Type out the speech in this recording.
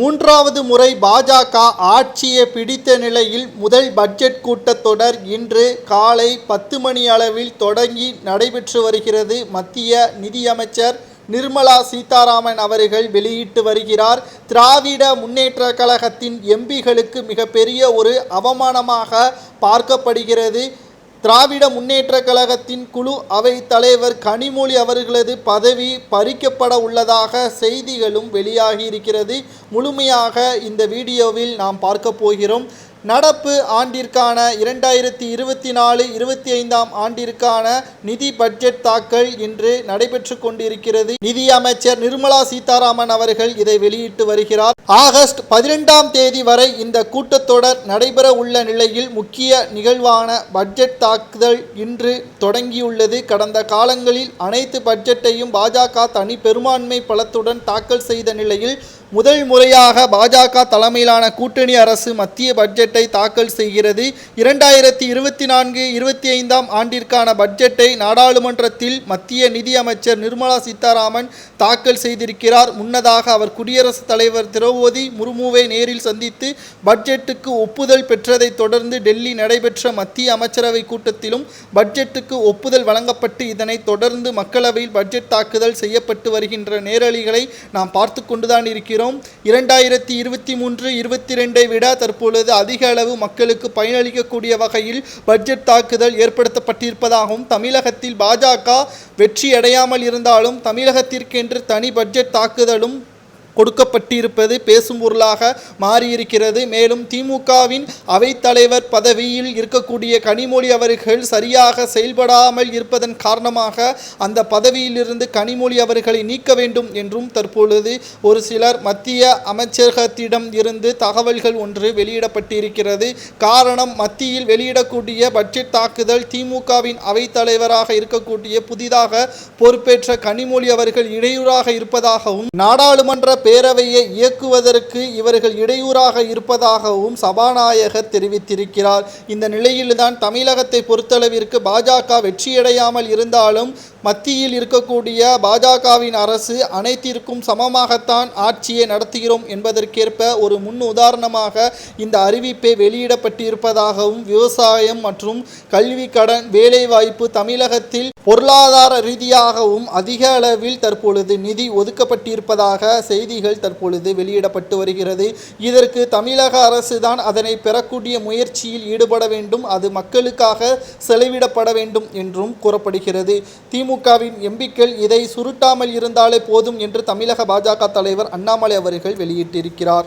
மூன்றாவது முறை பாஜக ஆட்சியை பிடித்த நிலையில் முதல் பட்ஜெட் கூட்டத்தொடர் இன்று காலை பத்து மணி அளவில் தொடங்கி நடைபெற்று வருகிறது. மத்திய நிதியமைச்சர் நிர்மலா சீதாராமன் அவர்கள் வெளியிட்டு வருகிறார். திராவிட முன்னேற்ற கழகத்தின் எம்பிகளுக்கு மிகப்பெரிய ஒரு அவமானமாக பார்க்கப்படுகிறது. திராவிட முன்னேற்ற கழகத்தின் குழு அவை தலைவர் கனிமொழி அவர்களது பதவி பறிக்கப்பட உள்ளதாக செய்திகளும் வெளியாகி இருக்கிறது. முழுமையாக இந்த வீடியோவில் நாம் பார்க்க போகிறோம். நடப்பு ஆண்டிற்கான இரண்டாயிரத்தி இருபத்தி நாலு இருபத்தி ஐந்தாம் ஆண்டிற்கான நிதி பட்ஜெட் தாக்கல் இன்று நடைபெற்று கொண்டிருக்கிறது. நிதியமைச்சர் நிர்மலா சீதாராமன் அவர்கள் இதை வெளியிட்டு வருகிறார். ஆகஸ்ட் பதினெண்டாம் தேதி வரை இந்த கூட்டத்தொடர் நடைபெற உள்ள நிலையில் முக்கிய நிகழ்வான பட்ஜெட் தாக்குதல் இன்று தொடங்கியுள்ளது. கடந்த காலங்களில் அனைத்து பட்ஜெட்டையும் பாஜக தனி பெரும்பான்மை பலத்துடன் தாக்கல் செய்த நிலையில் முதல் முறையாக பாஜக தலைமையிலான கூட்டணி அரசு மத்திய பட்ஜெட்டை தாக்கல் செய்கிறது. இரண்டாயிரத்தி இருபத்தி நான்கு இருபத்தி ஐந்தாம் ஆண்டிற்கான பட்ஜெட்டை நாடாளுமன்றத்தில் மத்திய நிதி அமைச்சர் நிர்மலா சீதாராமன் தாக்கல் செய்திருக்கிறார். முன்னதாக அவர் குடியரசுத் தலைவர் திரௌபதி முர்முவை நேரில் சந்தித்து பட்ஜெட்டுக்கு ஒப்புதல் பெற்றதைத் தொடர்ந்து டெல்லி நடைபெற்ற மத்திய அமைச்சரவை கூட்டத்திலும் பட்ஜெட்டுக்கு ஒப்புதல் வழங்கப்பட்டு இதனைத் தொடர்ந்து மக்களவையில் பட்ஜெட் தாக்குதல் செய்யப்பட்டு வருகின்ற நேரலிகளை நாம் பார்த்து கொண்டுதான் இருக்கிறோம். இரண்டாயிரத்தி இருபத்தி மூன்று இருபத்தி ரெண்டை விட தற்பொழுது அதிக அளவு மக்களுக்கு பயனளிக்கக்கூடிய வகையில் பட்ஜெட் தாக்குதல் ஏற்படுத்தப்பட்டிருப்பதாகவும் தமிழகத்தில் பாஜக வெற்றியடையாமல் இருந்தாலும் தமிழகத்திற்கென்று தனி பட்ஜெட் தாக்குதலும் கொடுக்கப்பட்டிருப்பது பேசும் பொருளாக மாறியிருக்கிறது. மேலும் திமுகவின் அவைத்தலைவர் பதவியில் இருக்கக்கூடிய கனிமொழி அவர்கள் சரியாக செயல்படாமல் இருப்பதன் காரணமாக அந்த பதவியிலிருந்து கனிமொழி அவர்களை நீக்க வேண்டும் என்றும் தற்பொழுது ஒரு சிலர் மத்திய அமைச்சகத்திடம் இருந்து தகவல்கள் ஒன்று வெளியிடப்பட்டிருக்கிறது. காரணம் மத்தியில் வெளியிடக்கூடிய பட்ஜெட் தாக்குதல் திமுகவின் அவைத்தலைவராக இருக்கக்கூடிய புதிதாக பொறுப்பேற்ற கனிமொழி அவர்கள் இடையூறாக இருப்பதாகவும் நாடாளுமன்ற பேரவையை இயக்குவதற்கு இவர்கள் இடையூறாக இருப்பதாகவும் சபாநாயகர் தெரிவித்திருக்கிறார். இந்த நிலையில்தான் தமிழகத்தை பொறுத்தளவிற்கு பாஜக வெற்றியடையாமல் இருந்தாலும் மத்தியில் இருக்கக்கூடிய பாஜகவின் அரசு அனைத்திற்கும் சமமாகத்தான் ஆட்சியை நடத்துகிறோம் என்பதற்கேற்ப ஒரு முன் உதாரணமாக இந்த அறிவிப்பை வெளியிடப்பட்டிருப்பதாகவும் விவசாயம் மற்றும் கல்வி கடன் வேலைவாய்ப்பு தமிழகத்தில் பொருளாதார ரீதியாகவும் அதிக அளவில் தற்பொழுது நிதி ஒதுக்கப்பட்டிருப்பதாக செய்திகள் தற்பொழுது வெளியிடப்பட்டு வருகிறது. இதற்கு தமிழக அரசு தான் அதனை பெறக்கூடிய முயற்சியில் ஈடுபட வேண்டும். அது மக்களுக்காக செலவிடப்பட வேண்டும் என்றும் கூறப்படுகிறது. திமுகவின் எம்பிக்கள் இதை சுருட்டாமல் இருந்தாலே போதும் என்று தமிழக பாஜக தலைவர் அண்ணாமலை அவர்கள் வெளியிட்டிருக்கிறார்.